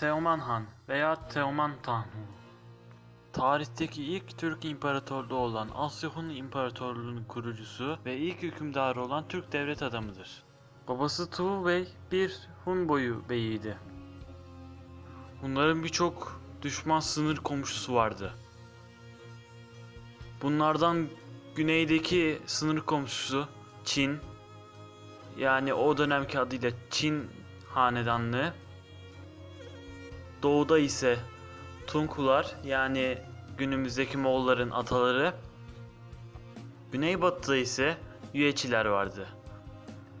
Teoman Han veya Teoman Tanhu Tarihteki ilk Türk imparatorluğu olan Asya Hun İmparatorluğu'nun kurucusu ve ilk hükümdarı olan Türk devlet adamıdır. Babası Tuğ Bey bir Hun boyu beyiydi. Bunların birçok düşman sınır komşusu vardı. Bunlardan güneydeki sınır komşusu Çin, yani o dönemki adıyla Çin hanedanlığı. Doğuda ise Tunkular yani günümüzdeki Moğolların ataları. Güneybatıda ise Yüeçiler vardı.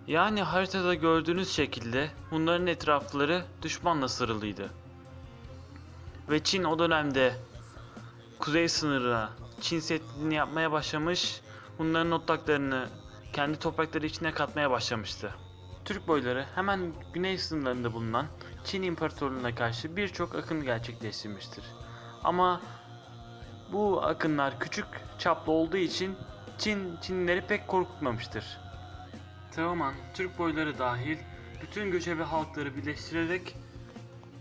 Yani haritada gördüğünüz şekilde bunların etrafları düşmanla sarılıydı. Ve Çin o dönemde kuzey sınırına Çin Seddi'ni yapmaya başlamış, bunların otlaklarını kendi toprakları içine katmaya başlamıştı. Türk boyları hemen güney sınırlarında bulunan Çin İmparatorluğu'na karşı birçok akın gerçekleştirmiştir. Ama bu akınlar küçük çaplı olduğu için Çin Çinlileri pek korkutmamıştır. Teoman, Türk boyları dahil bütün göçebe halkları birleştirerek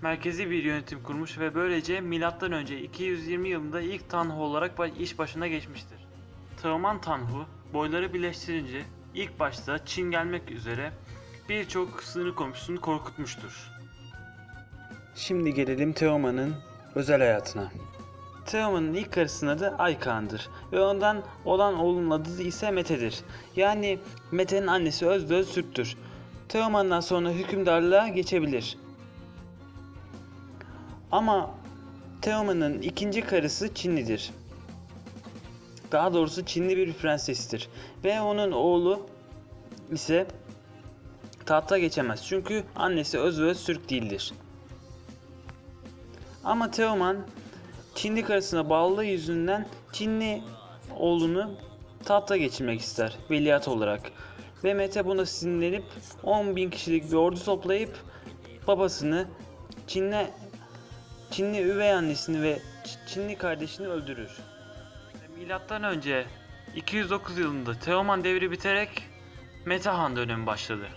merkezi bir yönetim kurmuş ve böylece M.Ö. 220 yılında ilk Tanhu olarak iş başına geçmiştir. Teoman Tanhu boyları birleştirince ilk başta Çin gelmek üzere birçok sınır komşusunu korkutmuştur. Şimdi gelelim Teoman'ın özel hayatına. Teoman'ın ilk karısının adı Aykan'dır ve ondan olan oğlunun adı ise Mete'dir. Yani Mete'nin annesi Özdöz Türk'tür. Teoman'dan sonra hükümdarlığa geçebilir. Ama Teoman'ın ikinci karısı Çinlidir. Daha doğrusu Çinli bir prensestir. Ve onun oğlu ise tahta geçemez. Çünkü annesi öz ve öz Türk değildir. Ama Teoman Çinli karısına bağlılığı yüzünden Çinli oğlunu tahta geçirmek ister veliaht olarak. Ve Mete buna sinirlenip 10 bin kişilik bir ordu toplayıp babasını Çinli Çinli üvey annesini ve Çinli kardeşini öldürür. Milattan önce 209 yılında Teoman devri biterek Mete Han dönemi başladı.